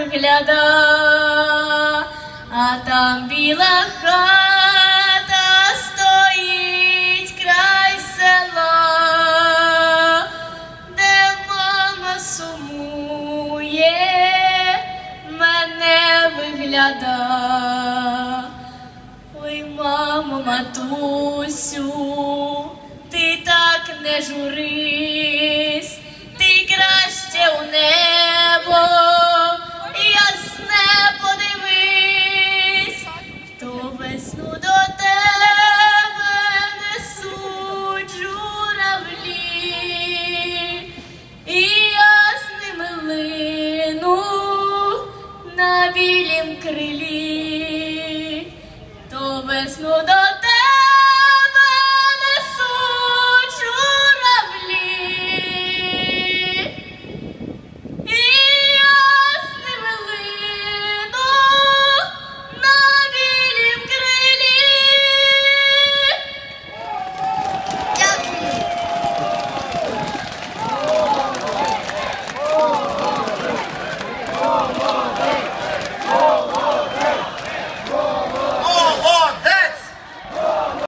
вигляда, а там біла хата стоїть край села, де мама сумує, мене вигляда. Ой, мамо, матусю, ти так не журись, Весну до тебе несуть журавлі, і я лину на білім крилі, то весну до.